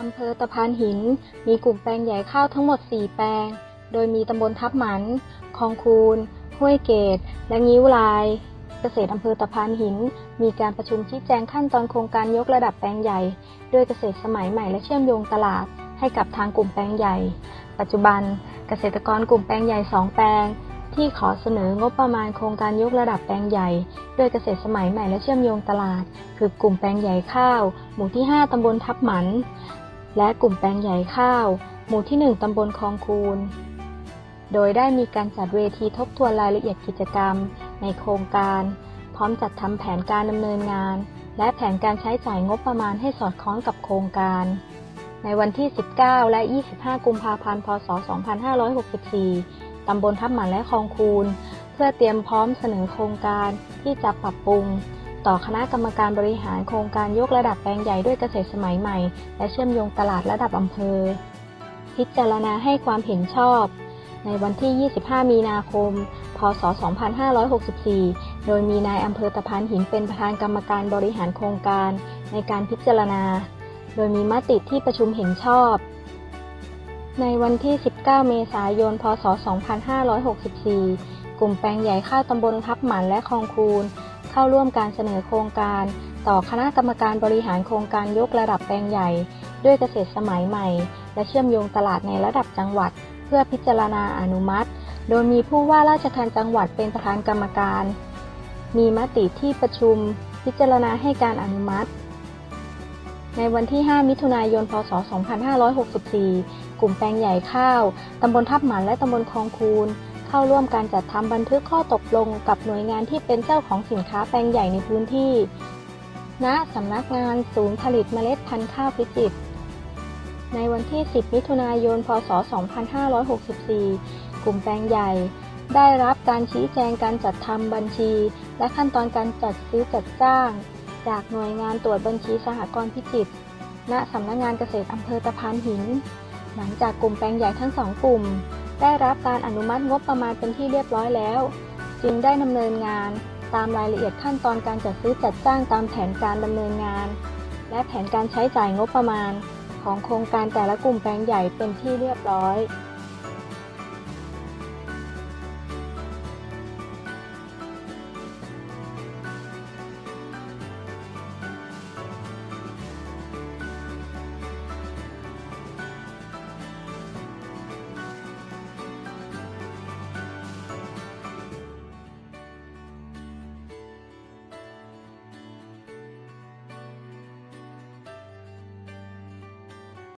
อำเภอตะพานหิน มีกลุ่มแปลงใหญ่ข้าวทั้งหมด 4 แปลง โดยมีตำบลทับหมันคลองคูน ห้วยเกต และงิ้วลาย เกษตรอำเภอตะพานหิน มีการประชุมชี้แจงขั้นตอนโครงการยกระดับแปลงใหญ่ ด้วยเกษตรสมัยใหม่และเชื่อมโยงตลาด ให้กับทางกลุ่มแปลงใหญ่ ปัจจุบันเกษตรกรกลุ่มแปลงใหญ่ 2 แปลง ที่ขอเสนองบประมาณโครงการยกระดับแปลงใหญ่ ด้วยเกษตรสมัยใหม่และเชื่อมโยงตลาด คือกลุ่มแปลงใหญ่ข้าว หมู่ที่ 5 ตำบลทับหมัน และกลุ่มแปลงใหญ่ข้าว หมู่ที่ 1 ตำบลคลองคูน โดยได้มีการจัดเวทีทบทวนรายละเอียดกิจกรรม ในโครงการ พร้อมจัดทำแผนการดำเนินงาน และแผนการใช้จ่ายงบประมาณให้สอดคล้องกับโครงการ ในวันที่ 19 และ 25 กุมภาพันธ์ พศ 2564 ตำบลทับหมันและคลองคูน เพื่อเตรียมพร้อมเสนอโครงการที่จะปรับปรุง ต่อคณะกรรมการบริหารโครงการยกระดับแปลงใหญ่ด้วยเกษตรสมัยใหม่ และเชื่อมโยงตลาดระดับอำเภอ พิจารณาให้ความเห็นชอบ ในวันที่ 25 มีนาคม พศ 2564 โดยมีนายอำเภอตะพานหินเป็นประธานกรรมการบริหารโครงการในการพิจารณา โดยมีมติที่ประชุมเห็นชอบ ในวันที่ 19 เมษายน พศ 2564 กลุ่มแปลงใหญ่ข้าวตำบลทับหมันและคลองคูน เข้าร่วมการเสนอโครงการ ต่อคณะกรรมการบริหารโครงการยกระดับแปลงใหญ่ ด้วยเกษตรสมัยใหม่ และเชื่อมโยงตลาดในระดับจังหวัด เพื่อพิจารณาอนุมัติ โดยมีผู้ว่าราชการจังหวัดเป็นประธานกรรมการ มีมติที่ประชุม พิจารณาให้การอนุมัติ ในวันที่ 5 มิถุนายน พศ 2564 กลุ่มแปลงใหญ่ข้าว ตำบลทับหมันและตำบลคลองคูน เข้าร่วมการจัดทำบันทึกข้อตกลงกับหน่วยงานที่เป็นเจ้าของสินค้าแปลงใหญ่ในพื้นที่ ณสำนักงานศูนย์ผลิตเมล็ดพันธุ์ข้าวพิจิตรในวันที่ 10 มิถุนายน พศ 2564 กลุ่มแปลงใหญ่ ได้รับการชี้แจงการจัดทำบัญชี และขั้นตอนการจัดซื้อจัดจ้าง จากหน่วยงานตรวจบัญชีสหกรณ์พิจิตร ณ สำนักงานเกษตรอำเภอตะพานหิน หลังจากกลุ่มแปลงใหญ่ทั้งสองกลุ่ม ได้รับการอนุมัติงบประมาณเป็นที่เรียบร้อยแล้ว จึงได้ดำเนินงานตามรายละเอียดขั้นตอนการจัดซื้อจัดจ้างตามแผนการดำเนินงาน และแผนการใช้จ่ายงบประมาณ ของโครงการแต่ละกลุ่มแปลงใหญ่เป็นที่เรียบร้อย